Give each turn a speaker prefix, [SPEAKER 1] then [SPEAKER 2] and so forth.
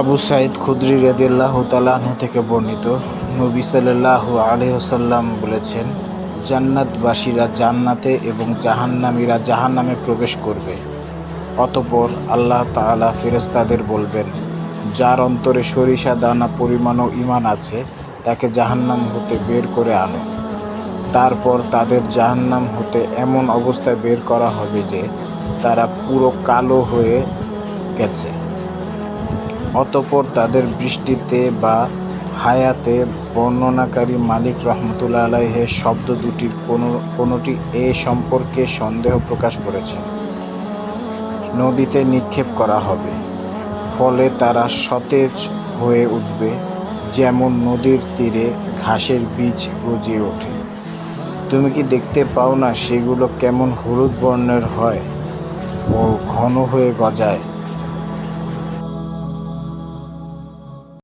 [SPEAKER 1] আবু সাইদ খুদরি রেদিল্লাহ তালাহ থেকে বর্ণিত নবী সাল্লাহ আলহ্লাম বলেছেন, জান্নাতবাসীরা জান্নাতে এবং জাহান্নামীরা জাহান্নামে প্রবেশ করবে। অতপর আল্লাহ তাআলা ফেরেশতাদের বলবেন, যার অন্তরে সরিষা, দানা পরিমাণও ইমান আছে, তাকে জাহান্নাম হতে বের করে আনো। তারপর তাদের জাহান্নাম হতে এমন অবস্থায় বের করা হবে যে, তারা পুরো কালো হয়ে গেছে। অতপর তাদের বৃষ্টিতে বা হায়াতে বর্ণনাকারী মালিক রহমতুল্লা আলাইহের শব্দ দুটির কোনো, কোনোটি এ সম্পর্কে সন্দেহ প্রকাশ করেছেন নদীতে নিক্ষেপ করা হবে। ফলে তারা সতেজ হয়ে উঠবে, যেমন নদীর তীরে ঘাসের বীজ গজিয়ে ওঠে। তুমি কি দেখতে পাও না সেগুলো কেমন হলুদ বর্ণের হয় ও ঘন হয়ে গজায়?